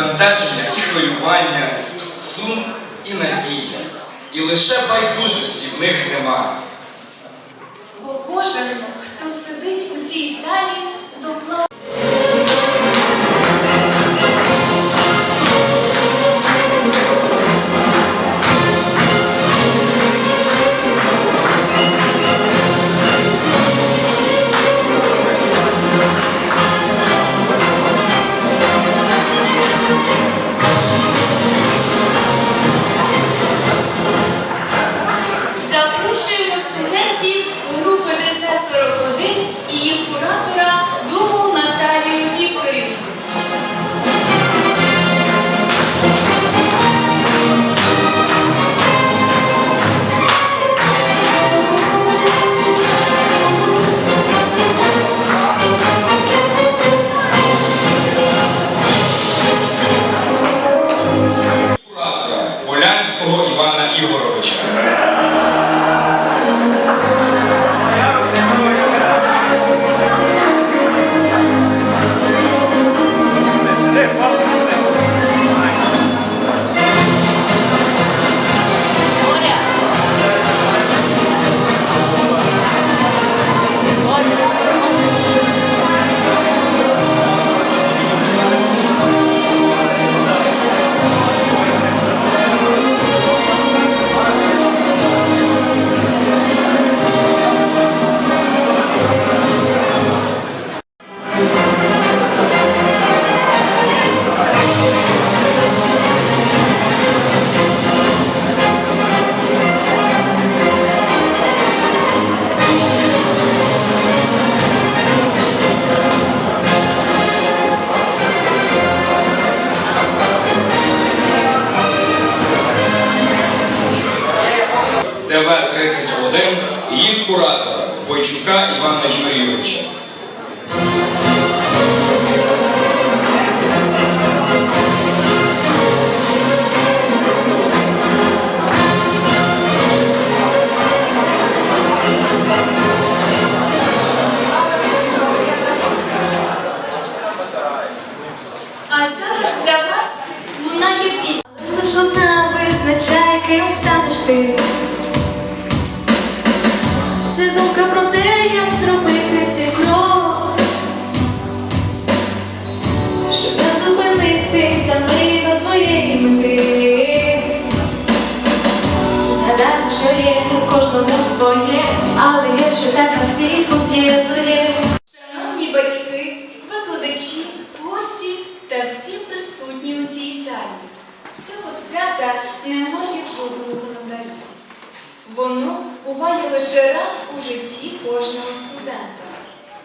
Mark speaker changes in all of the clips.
Speaker 1: збентеження і хвилювання, сум і надія. І лише байдужості в них нема.
Speaker 2: Бо кожен, хто сидить у цій залі, доклав.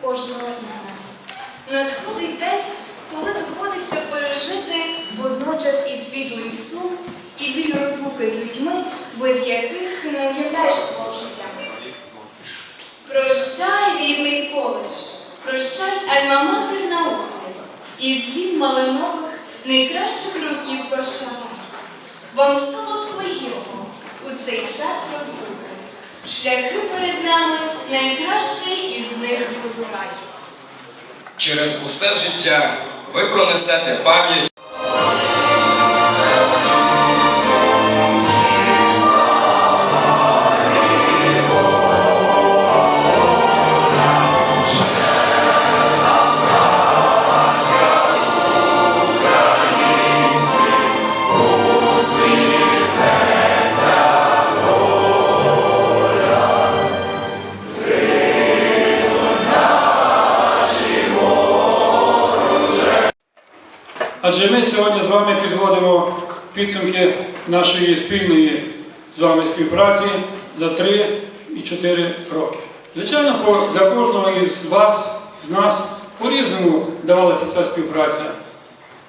Speaker 2: Кожного із нас. Надходить день, коли доводиться пережити водночас і світлий сум, і біль розлуки з людьми, без яких не уявляєш свого життя. Прощай, рідний коледж, прощай, альма-матер науки, і дзвін малинових найкращих років прощавай. Вам солодко гірко у цей час розлуки. Шляхи перед нами найкращий із них вибирай.
Speaker 1: Через усе життя ви пронесете пам'ять.
Speaker 3: Адже ми сьогодні з вами підводимо підсумки нашої спільної з вами співпраці за 3 і 4 роки. Звичайно, для кожного із вас, з нас, по-різному давалася ця співпраця.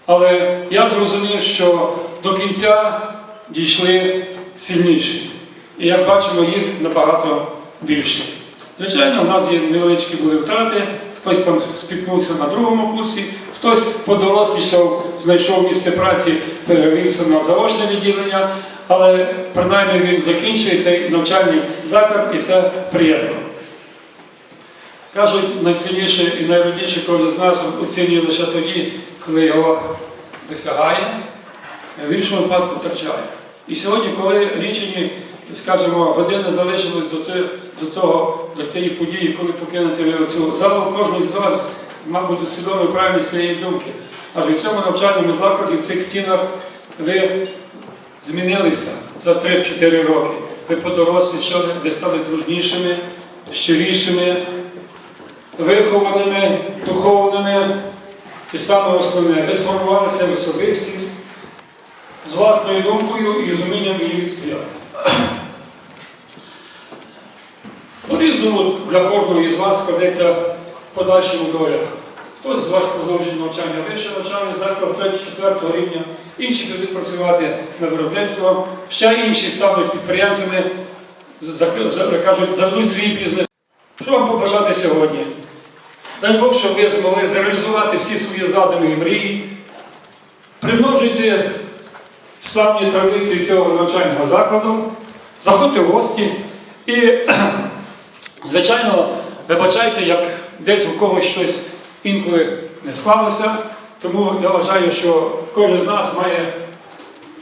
Speaker 3: Але я зрозумів, що до кінця дійшли сильніші. І як бачимо, їх набагато більше. Звичайно, у нас є невеличкі були втрати, хтось там спіткнувся на другому курсі, хтось подорослішав, знайшов місце праці, перевівся на заочне відділення, але принаймні він закінчує цей навчальний заклад і це приємно. Кажуть, найцінніше і найродніше кожен з нас оцінює лише тоді, коли його досягає, в іншому випадку втрачає. І сьогодні, коли лічені, скажімо, години залишились до того, до цієї події, коли покинете ви цю залу, кожен з вас, мабуть, усвідомив правильність цієї думки. Адже в цьому навчальному закладі, в цих стінах ви змінилися за 3-4 роки. Ви подорослішали, ви стали дружнішими, щирішими, вихованими, духовними. І саме основне, ви сформувалися в особистість з власною думкою і з умінням її відстояти. По-різному для кожного із вас складеться подальшому доля. Хтось з вас продовжить навчання вище навчальний заклад 3-4 рівня, інші будуть працювати на виробництво, ще інші стануть підприємцями, кажуть, заведуть свій бізнес. Що вам побажати сьогодні? Дай Бог, щоб ви змогли зреалізувати всі свої задуми і мрії, примножуйте славні традиції цього навчального закладу, заходьте в гості і, звичайно, вибачайте, як десь у когось щось інколи не склалося. Тому я вважаю, що кожен з нас має,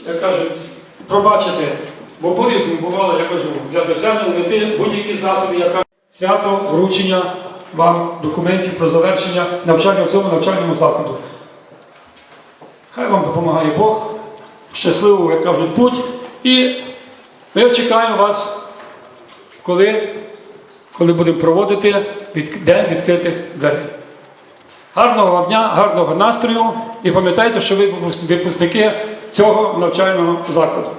Speaker 3: як кажуть, пробачити, бо по-різному бувало, я кажу, для досягнення мети будь-які засоби, яка свято вручення вам документів про завершення навчання в цьому навчальному закладу. Хай вам допомагає Бог, щасливого, як кажуть, путь. І ми чекаємо вас, коли, коли будемо проводити День відкритих дверей. Гарного вам дня, гарного настрою і пам'ятайте, що ви випускники цього навчального закладу.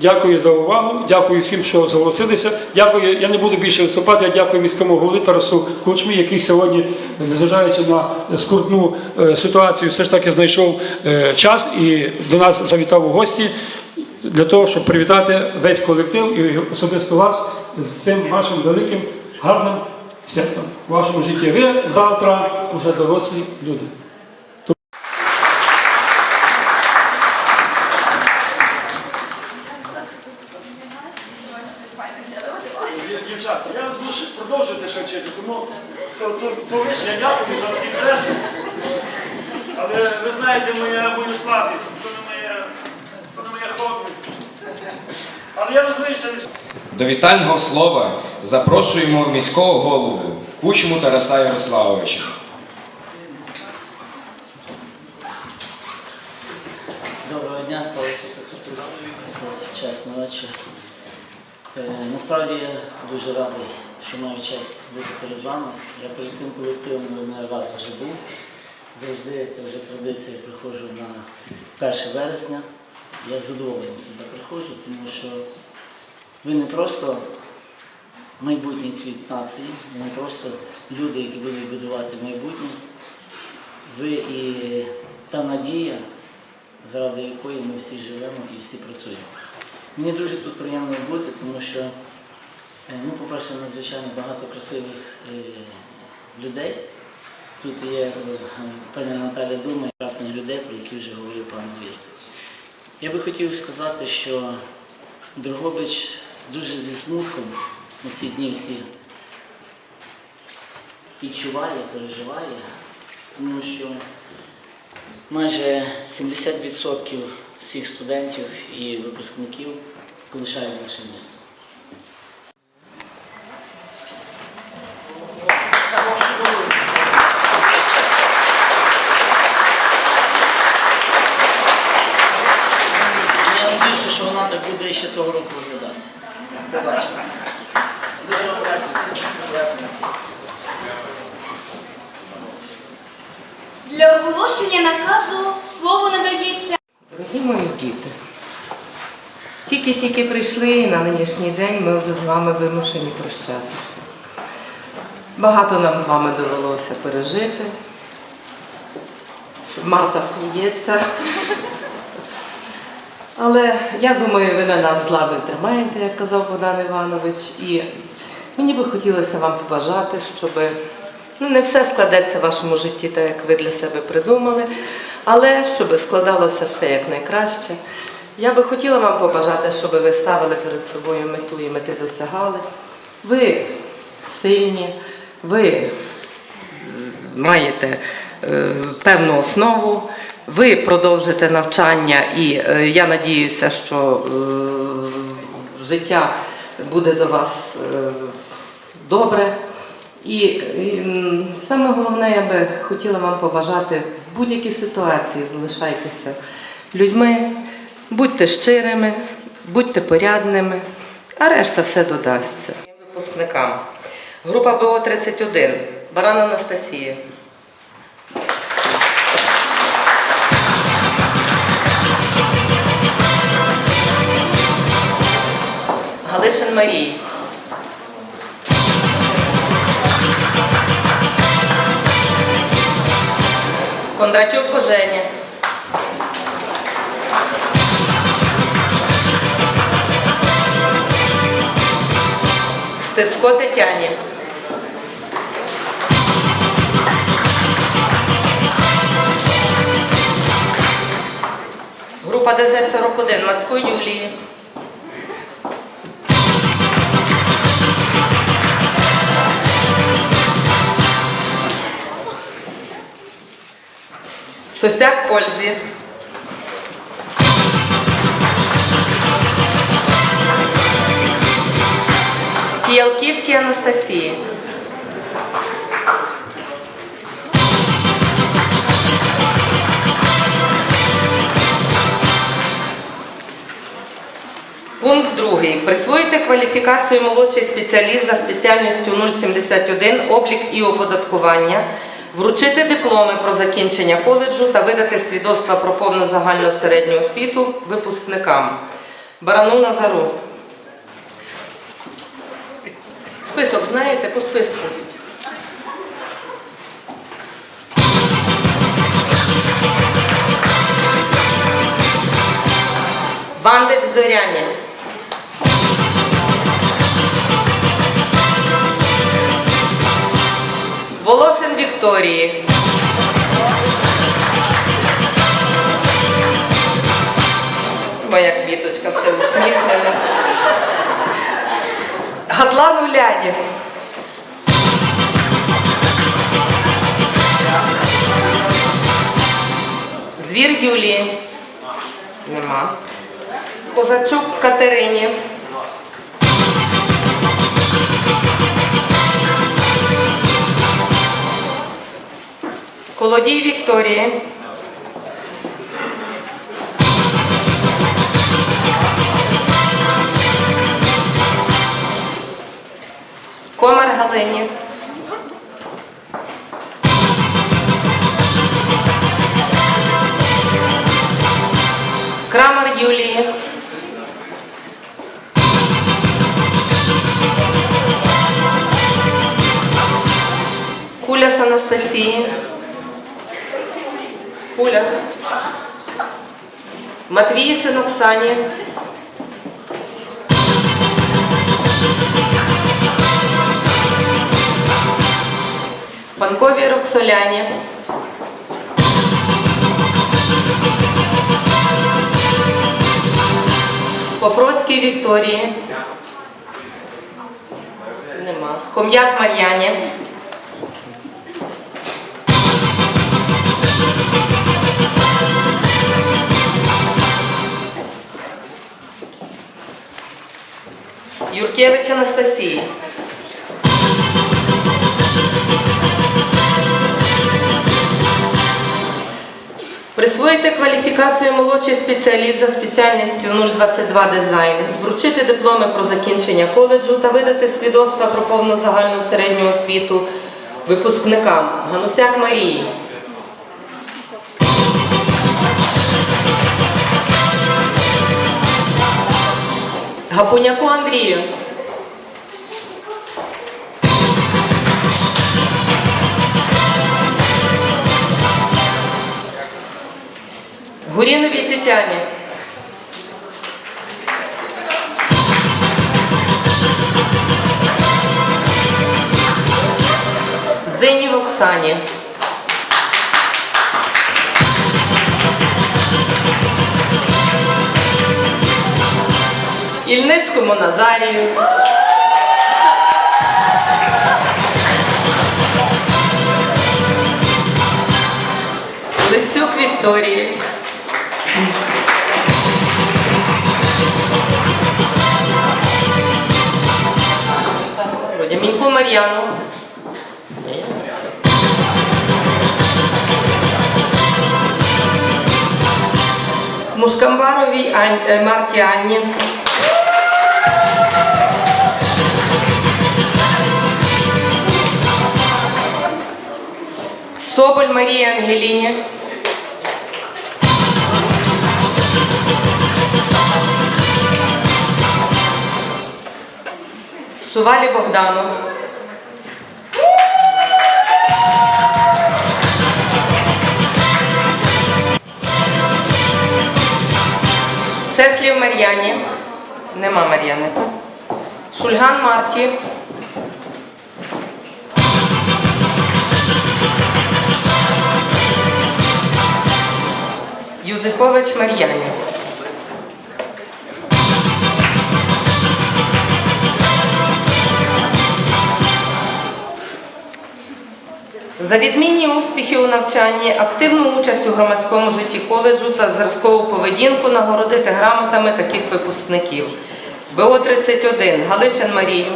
Speaker 3: Дякую за увагу, дякую всім, що зголосилися. Дякую, я не буду більше виступати. Я дякую міському голові Тарасу Кучмі, який сьогодні, незважаючи на скрутну е, ситуацію, все ж таки знайшов е, час і до нас завітав у гості для того, щоб привітати весь колектив і особисто вас з цим вашим великим гарним святом у вашому житті. Ви завтра вже дорослі люди. Дівчата, я вас буду ще продовжувати ще вчити, тому то, то, то лише я дякую за інтерес. Але ви знаєте, моя мою слабість, то не моє, то не моє хобі. Але я розумію, що
Speaker 1: До вітального слова запрошуємо міського голову Кучму Тараса Ярославовича.
Speaker 4: Доброго дня, слава Ісусу Христу. Вечір. Е, Насправді я дуже радий, що маю честь бути перед вами. Я перед тим колективом не раз вже був. Завжди це вже традиція, приходжу на 1 вересня. Я з задоволенням сюди приходжу, тому що ви не просто майбутній цвіт нації, ви не просто люди, які будуть будувати майбутнє. Ви і та надія, заради якої ми всі живемо і всі працюємо. Мені дуже тут приємно бути, тому що, е, ну, по-перше, надзвичайно багато красивих е, людей. Тут є е, пані Наталя Дума і красних людей, про які вже говорив пан Звір. Я би хотів сказати, що Дрогобич дуже зі смутком на ці дні всі відчуває, переживає, тому що майже 70% всіх студентів і випускників полишають наше місто. Я надіюся, що вона так буде ще того року виглядати. Побачимо. Дуже вам дякую. Ясно.
Speaker 2: Для оголошення наказу слово надається.
Speaker 5: Дорогі мої діти, тільки-тільки прийшли і на нинішній день ми вже з вами вимушені прощатися. Багато нам з вами довелося пережити. Марта сміється. Але я думаю, ви на нас зла тримаєте, як казав Богдан Іванович. І мені би хотілося вам побажати, щоб Ну, не все складеться в вашому житті так, як ви для себе придумали, але щоб складалося все як найкраще. Я би хотіла вам побажати, щоб ви ставили перед собою мету і мети досягали. Ви сильні, ви маєте е, певну основу, ви продовжите навчання, і е, я надіюся, що е, життя буде до вас е, добре. І саме головне, я би хотіла вам побажати в будь-якій ситуації залишайтеся людьми, будьте щирими, будьте порядними, а решта все додасться. Випускникам. Група БО 31. Баран Анастасія. Галишин Марій. Кондратюк Коженя. Стецько Тетяні. Група ДЗ-41 Мацько Юлії. Сосяк Ользі. Кіялківській Анастасії. Пункт другий. Присвоїти кваліфікацію молодший спеціаліст за спеціальністю 071 облік і оподаткування, вручити дипломи про закінчення коледжу та видати свідоцтва про повну загальну середню освіту випускникам. Барану Назару. Список знаєте по списку. Бандич Зоряні. Волошин Вікторії. Моя квіточка все усміхнена. Гатлан Уляді. Звір Юлії. Нема. Козачук Катерині. Колодій Вікторії. Комар Галині. Крамер Юлії. Куляс Анастасії. Куляс. Матвіїшин Оксані. Панковій Роксоляні. Попроцькій Вікторії. Нема. Хом'як Мар'яні. Юркевич Анастасії. Присвоїти кваліфікацію молодший спеціаліст за спеціальністю 022 дизайн, вручити дипломи про закінчення коледжу та видати свідоцтва про повну загальну середню освіту випускникам Ганусяк Марії. Гапуняку Андрію. Гуріновій Тетяні. Мартинів Оксані. Ільницькому Назарію. Лицюк Вікторії. Міньку Мар'яну. Мушкамбаровій е, Марті Анні. Соболь Марії Ангеліні. Сувалі Богдану. Цеслів Мар'яні. Нема Мар'яни. Шульган Марті. Юзефович Мар'яні. За відмінні успіхи у навчанні, активну участь у громадському житті коледжу та зразкову поведінку нагородити грамотами таких випускників. БО-31 Галишин Марію.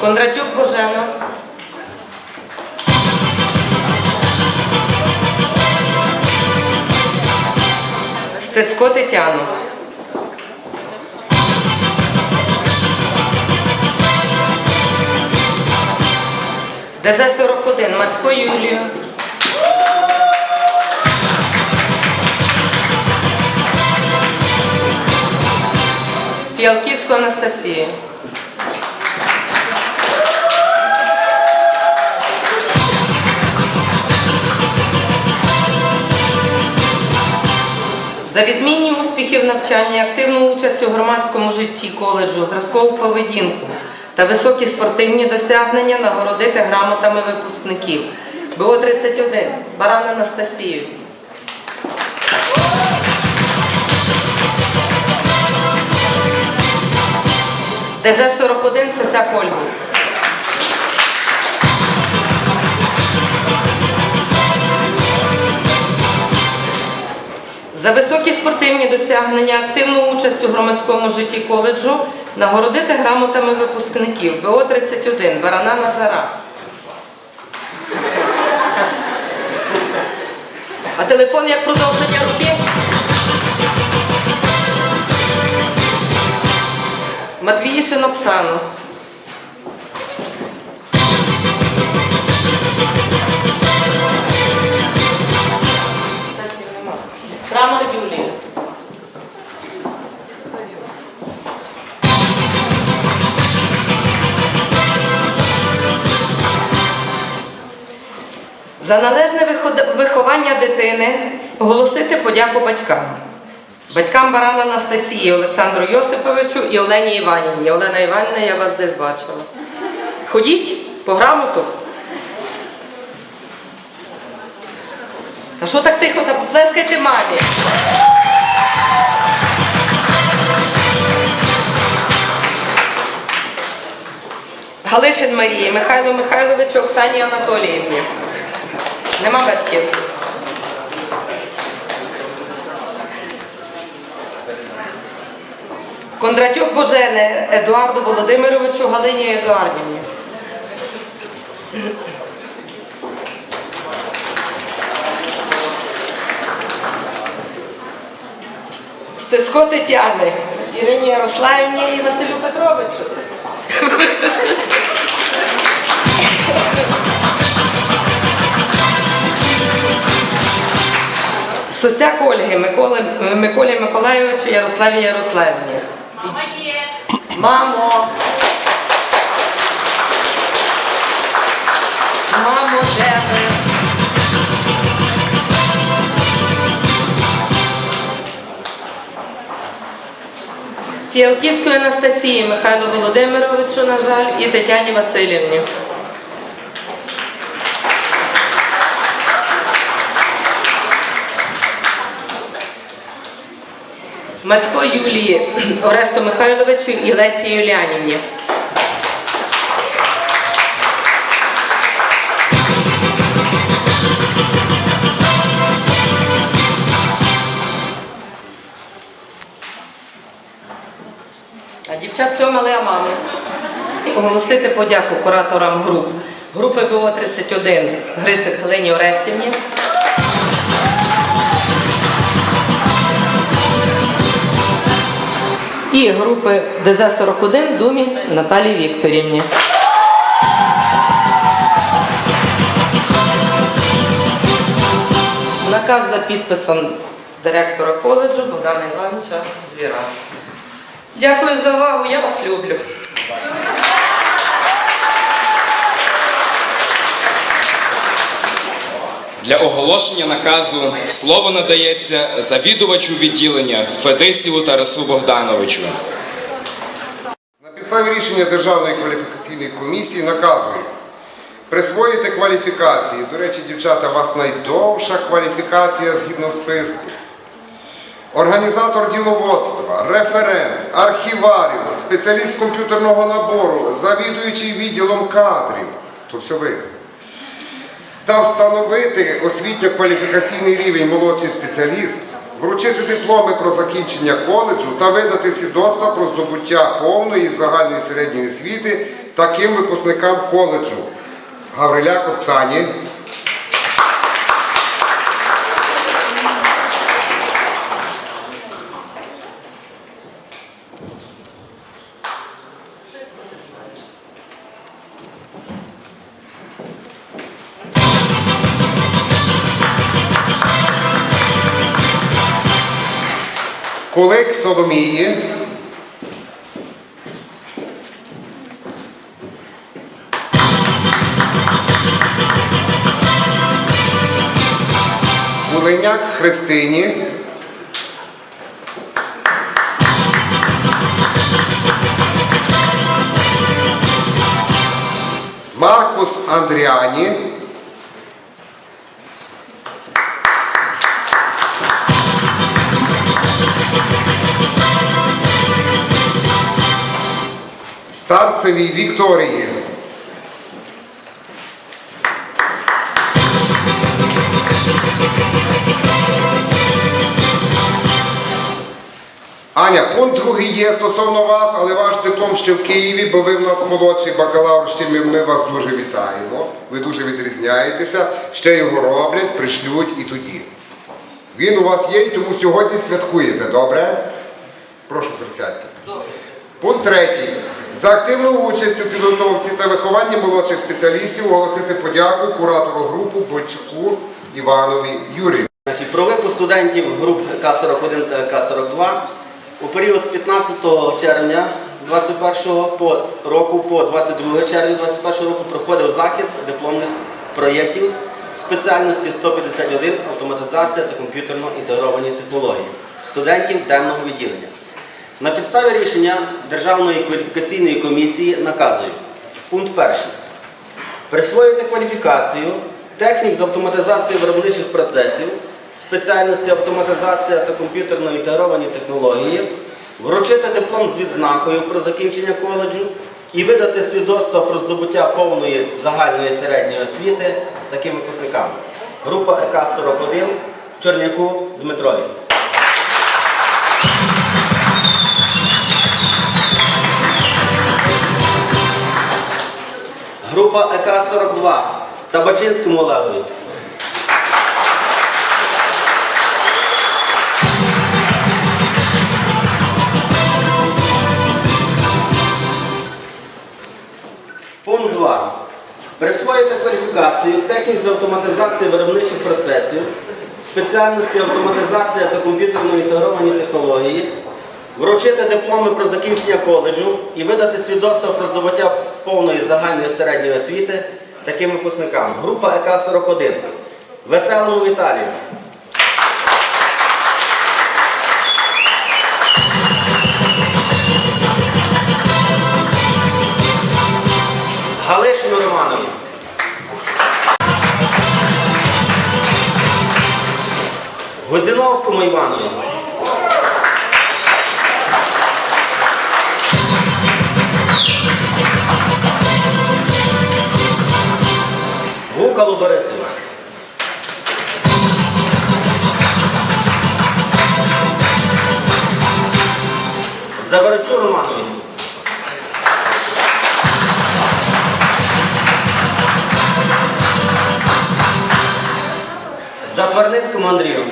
Speaker 5: Кондратюк Божена. Стецько Тетяну. ДЗ-41 Мацько Юлію. Фіалківську Анастасію. За відмінні успіхи в навчанні, активну участь у громадському житті коледжу, зразкову поведінку та високі спортивні досягнення нагородити грамотами випускників. БО-31 Баран Анастасію. ДЗ-41 Сосяк Ольгу. За високі спортивні досягнення, активну участь у громадському житті коледжу нагородити грамотами випускників БО-31 Барана Назара. А телефон як продовження руки? Матвіїшин Оксану. За належне виховання дитини оголосити подяку батькам. Батькам Барана Анастасії, Олександру Йосиповичу і Олені Іванівні. Олена Іванівна, я вас десь бачила. Ходіть по грамоту. А що так тихо, та поплескайте мамі. Галишин Марії, Михайло Михайловичу, Оксані Анатоліївні. Нема батьків. Кондратюк Божене Едуарду Володимировичу, Галині Едуардівні. Стецько Тетяни, Ірині Ярославівні і Василю Петровичу. Сосяк Ольги, Миколи, Миколі Миколайовичу, Ярославі Ярославівні.
Speaker 2: Мама є.
Speaker 5: Мамо! Мамо, де ви? Фіалківської Анастасії Михайлу Володимировичу, на жаль, і Тетяні Васильівні. Мацько Юлії Оресту Михайловичу і Лесі Юліанівні. А дівчат цьомали а мами. Оголосити подяку кураторам груп. Групи БО-31 Грицик Галині Орестівні. І групи ДЗ-41 Думі Наталії Вікторівні. Наказ за підписом директора коледжу Богдана Івановича Звіра. Дякую за увагу, я вас люблю.
Speaker 1: Для оголошення наказу слово надається завідувачу відділення Федисіву Тарасу Богдановичу.
Speaker 6: На підставі рішення Державної кваліфікаційної комісії наказую присвоїти кваліфікації. До речі, дівчата, у вас найдовша кваліфікація згідно списку. Організатор діловодства, референт, архіваріус, спеціаліст комп'ютерного набору, завідуючий відділом кадрів. То все ви. Та встановити освітньо-кваліфікаційний рівень молодший спеціаліст, вручити дипломи про закінчення коледжу та видати свідоцтва про здобуття повної загальної середньої освіти таким випускникам коледжу. Гавриляк Оксані, Кулик Соломії, Кулиняк Христині, Маркус Андріані, Старцевій Вікторії. Аня, пункт другий є стосовно вас, але ваш диплом ще в Києві, бо ви в нас молодший бакалавр, ще ми, ми вас дуже вітаємо. Ви дуже відрізняєтеся. Ще його роблять, пришлють і тоді. Він у вас є, і тому сьогодні святкуєте, добре? Прошу присядьте. Пункт третій. За активну участь у підготовці та вихованні молодших спеціалістів оголосити подяку куратору групи Бойчуку Іванові Юрію.
Speaker 7: Про випуск студентів груп К-41 та К-42 у період з 15 червня 21 по року по 22 червня 21 року проходив захист дипломних проєктів спеціальності 151 автоматизація та комп'ютерно інтегровані технології студентів денного відділення. На підставі рішення Державної кваліфікаційної комісії наказують. Пункт перший. Присвоїти кваліфікацію технік з автоматизації виробничих процесів, спеціальності автоматизація та комп'ютерно інтегровані технології, вручити диплом з відзнакою про закінчення коледжу і видати свідоцтво про здобуття повної загальної середньої освіти таким випускникам. Група ЕК-41 Чорняку Дмитрові. Група ЕК-42 Табачинському Олегові. Пункт 2. Присвоїти кваліфікацію технік з автоматизації виробничих процесів, спеціальності автоматизація та комп'ютерно інтегровані технології, вручити дипломи про закінчення коледжу і видати свідоцтво про здобуття повної загальної середньої освіти таким випускникам. Група ЕК-41. Веселому Віталію! Галишину Романові. Гузіновському Іванові. Гукалу Борисову. Забаричу Романові. Запарницькому Андрію.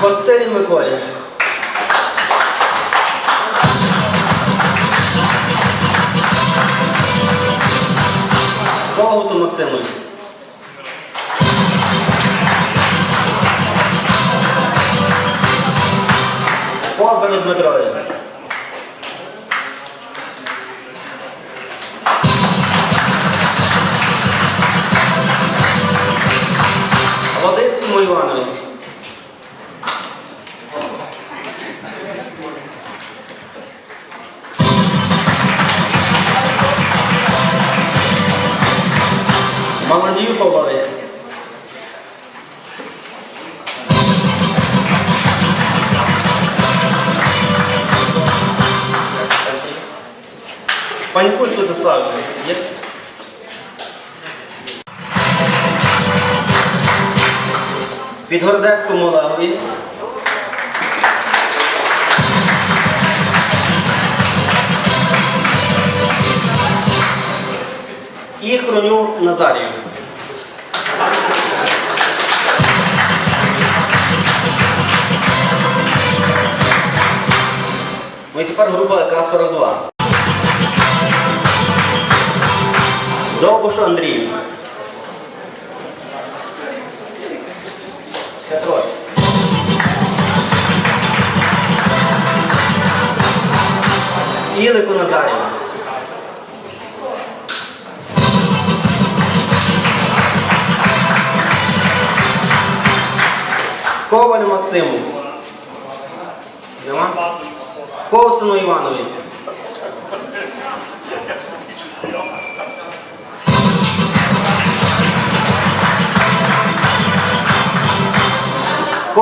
Speaker 7: Костирі Миколі. Когуту Максимові. Позару Дмитрові. Володинському Іванові. Паньку Святославі. Є? Підгородецькому Олегові. І Хроню Назарію. Ну і тепер група К-42. Довбушу Андрію. Ще трошки. Ілику Назарію. Ковалю Максиму. Нема? Ковцину Іванові.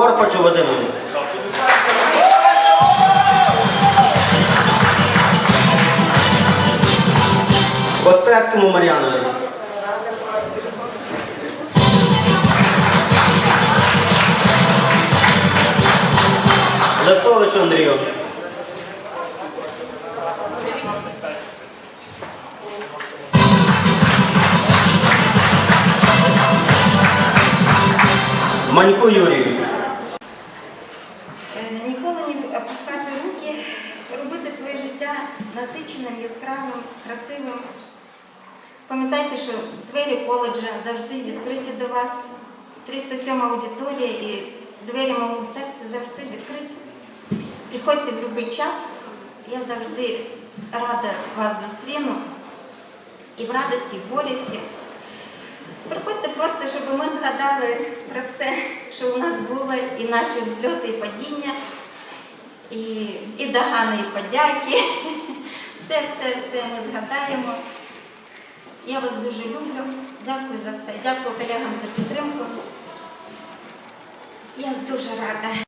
Speaker 7: Корпачу Вадимові. Костецькому Мар'янові. Лесовичу Андрію. Маньку Юрію.
Speaker 8: Насиченим, яскравим, красивим. Пам'ятайте, що двері коледжа завжди відкриті до вас. 307 аудиторія і двері мого серця завжди відкриті. Приходьте в будь-який час. Я завжди рада вас зустріну і в радості, і в горісті. Приходьте просто, щоб ми згадали про все, що у нас було, і наші взльоти і падіння, і, і догани, і подяки. Все, все, все ми згадаємо. Я вас дуже люблю. Дякую за все. Дякую колегам за підтримку. Я дуже рада.